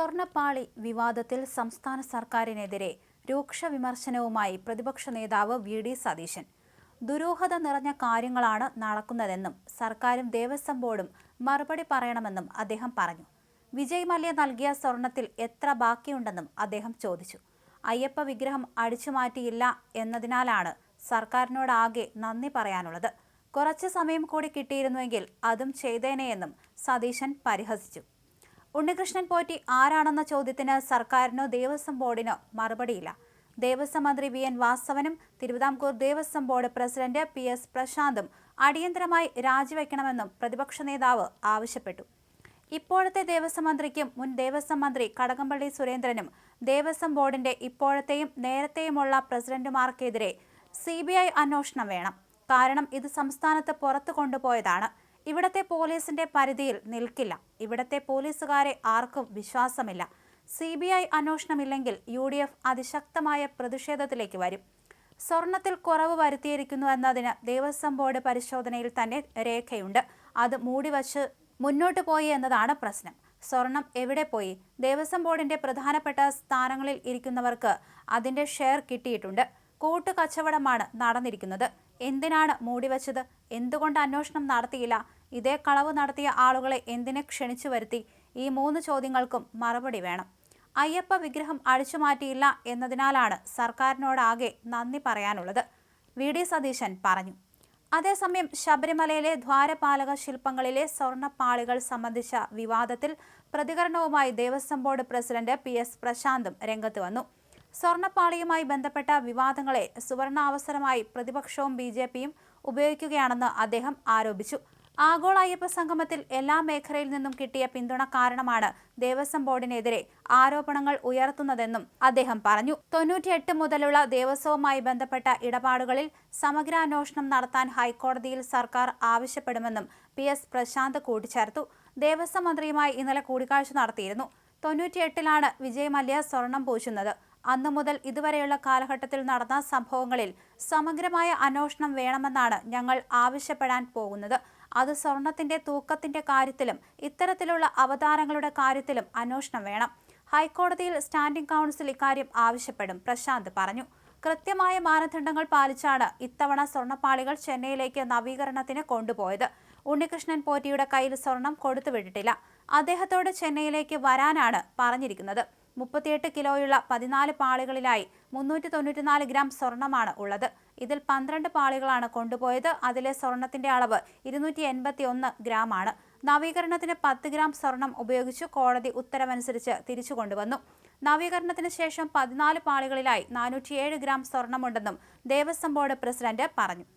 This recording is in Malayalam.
സ്വർണപ്പാളി വിവാദത്തിൽ സംസ്ഥാന സർക്കാരിനെതിരെ രൂക്ഷ വിമർശനവുമായി പ്രതിപക്ഷ നേതാവ് വി ഡി സതീശൻ. ദുരൂഹത നിറഞ്ഞ കാര്യങ്ങളാണ് നടക്കുന്നതെന്നും സർക്കാരും ദേവസ്വം ബോർഡും മറുപടി പറയണമെന്നും അദ്ദേഹം പറഞ്ഞു. വിജയ് മല്യ നൽകിയ സ്വർണത്തിൽ എത്ര ബാക്കിയുണ്ടെന്നും അദ്ദേഹം ചോദിച്ചു. അയ്യപ്പ വിഗ്രഹം അടിച്ചുമാറ്റിയില്ല എന്നതിനാലാണ് സർക്കാരിനോടാകെ നന്ദി പറയാനുള്ളത്. കുറച്ച് സമയം കൂടി കിട്ടിയിരുന്നുവെങ്കിൽ അതും ചെയ്തേനെയെന്നും സതീശൻ പരിഹസിച്ചു. ഉണ്ണികൃഷ്ണൻ പോറ്റി ആരാണെന്ന ചോദ്യത്തിന് സർക്കാരിനോ ദേവസ്വം ബോർഡിനോ മറുപടിയില്ല. ദേവസ്വം മന്ത്രി V. N. വാസവനും Travancore Devaswom board president P. S. പ്രശാന്തും അടിയന്തരമായി രാജിവെക്കണമെന്നും പ്രതിപക്ഷ നേതാവ് ആവശ്യപ്പെട്ടു. ഇപ്പോഴത്തെ ദേവസ്വം മന്ത്രിക്കും മുൻ ദേവസ്വം മന്ത്രി കടകംപള്ളി സുരേന്ദ്രനും ദേവസ്വം ബോർഡിന്റെ ഇപ്പോഴത്തെയും നേരത്തെയുമുള്ള പ്രസിഡന്റുമാർക്കെതിരെ സി ബി ഐ അന്വേഷണം വേണം. കാരണം ഇത് സംസ്ഥാനത്ത് പുറത്തു കൊണ്ടുപോയതാണ്. ഇവിടത്തെ പോലീസിന്റെ പരിധിയിൽ നിൽക്കില്ല. ഇവിടത്തെ പോലീസുകാരെ ആർക്കും വിശ്വാസമില്ല. സി ബി ഐ അന്വേഷണമില്ലെങ്കിൽ യു ഡി എഫ് അതിശക്തമായ പ്രതിഷേധത്തിലേക്ക് വരും. സ്വർണത്തിൽ കുറവ് വരുത്തിയിരിക്കുന്നു എന്നതിന് ദേവസ്വം ബോർഡ് പരിശോധനയിൽ തന്നെ രേഖയുണ്ട്. അത് മൂടി മൂടിവച്ച് മുന്നോട്ട് പോയി എന്നതാണ് പ്രശ്നം. സ്വർണം എവിടെ പോയി? ദേവസ്വം ബോർഡിന്റെ പ്രധാനപ്പെട്ട സ്ഥാനങ്ങളിൽ ഇരിക്കുന്നവർക്ക് അതിന്റെ ഷെയർ കിട്ടിയിട്ടുണ്ട്. കൂട്ടു കച്ചവടമാണ് നടന്നിരിക്കുന്നത്. എന്തിനാണ് മൂടിവച്ചത്? എന്തുകൊണ്ട് അന്വേഷണം നടത്തിയില്ല? ഇതേ കളവ് നടത്തിയ ആളുകളെ എന്തിനെ ക്ഷണിച്ചു വരുത്തി? ഈ മൂന്ന് ചോദ്യങ്ങൾക്കും മറുപടി വേണം. അയ്യപ്പ വിഗ്രഹം അഴിച്ചുമാറ്റിയില്ല എന്നതിനാലാണ് സർക്കാരിനോടാകെ നന്ദി പറയാനുള്ളത്. വി. ഡി. സതീശൻ പറഞ്ഞു. അതേസമയം ശബരിമലയിലെ ദ്വാരപാലക ശില്പങ്ങളിലെ സ്വർണപ്പാളികൾ സംബന്ധിച്ച വിവാദത്തിൽ പ്രതികരണവുമായി Devaswom board president P. S. പ്രശാന്തും രംഗത്ത് വന്നു. സ്വർണപ്പാളിയുമായി ബന്ധപ്പെട്ട വിവാദങ്ങളെ സുവർണാവസരമായി പ്രതിപക്ഷവും ബി. ജെ. പിയും ഉപയോഗിക്കുകയാണെന്ന് അദ്ദേഹം ആരോപിച്ചു. ആഗോള അയ്യപ്പ സംഗമത്തിൽ എല്ലാ മേഖലയിൽ നിന്നും കിട്ടിയ പിന്തുണ കാരണമാണ് ദേവസ്വം ബോർഡിനെതിരെ ആരോപണങ്ങൾ ഉയർത്തുന്നതെന്നും അദ്ദേഹം പറഞ്ഞു. തൊണ്ണൂറ്റിയെട്ട് മുതലുള്ള ദേവസ്വവുമായി ബന്ധപ്പെട്ട ഇടപാടുകളിൽ സമഗ്രാന്വേഷണം നടത്താൻ ഹൈക്കോടതിയിൽ സർക്കാർ ആവശ്യപ്പെടുമെന്നും പി എസ് പ്രശാന്ത് കൂട്ടിച്ചേർത്തു. ദേവസ്വം മന്ത്രിയുമായി ഇന്നലെ കൂടിക്കാഴ്ച നടത്തിയിരുന്നു. തൊണ്ണൂറ്റിയെട്ടിലാണ് വിജയ് മല്യ സ്വർണം പൂശുന്നത്. അന്നു മുതൽ ഇതുവരെയുള്ള കാലഘട്ടത്തിൽ നടന്ന സംഭവങ്ങളിൽ സമഗ്രമായ അന്വേഷണം വേണമെന്നാണ് ഞങ്ങൾ ആവശ്യപ്പെടാൻ പോകുന്നത്. അത് സ്വർണത്തിന്റെ തൂക്കത്തിന്റെ കാര്യത്തിലും ഇത്തരത്തിലുള്ള അവതാരങ്ങളുടെ കാര്യത്തിലും അന്വേഷണം വേണം. ഹൈക്കോടതിയിൽ സ്റ്റാൻഡിംഗ് കൗൺസിൽ ഇക്കാര്യം ആവശ്യപ്പെടും പ്രശാന്ത് പറഞ്ഞു. കൃത്യമായ മാനദണ്ഡങ്ങൾ പാലിച്ചാണ് ഇത്തവണ സ്വർണപ്പാളികൾ ചെന്നൈയിലേക്ക് നവീകരണത്തിന് കൊണ്ടുപോയത്. ഉണ്ണികൃഷ്ണൻ പോറ്റിയുടെ കയ്യിൽ സ്വർണം കൊടുത്തുവിട്ടിട്ടില്ല. അദ്ദേഹത്തോട് ചെന്നൈയിലേക്ക് വരാനാണ് പറഞ്ഞിരിക്കുന്നത്. മുപ്പത്തിയെട്ട് കിലോയുള്ള പതിനാല് പാളികളിലായി മുന്നൂറ്റി തൊണ്ണൂറ്റിനാല് ഗ്രാം സ്വർണമാണ് ഉള്ളത്. ഇതിൽ പന്ത്രണ്ട് പാളികളാണ് കൊണ്ടുപോയത്. അതിലെ സ്വർണത്തിന്റെ അളവ് ഇരുന്നൂറ്റി എൺപത്തി ഒന്ന് ഗ്രാം ആണ് നവീകരണത്തിന് പത്ത് ഗ്രാം സ്വർണം ഉപയോഗിച്ച് കോടതി ഉത്തരവനുസരിച്ച് തിരിച്ചു കൊണ്ടുവന്നു. നവീകരണത്തിന് ശേഷം പതിനാല് പാളികളിലായി നാനൂറ്റിയേഴ് ഗ്രാം സ്വർണമുണ്ടെന്നും ദേവസ്വം ബോർഡ് പ്രസിഡന്റ് പറഞ്ഞു.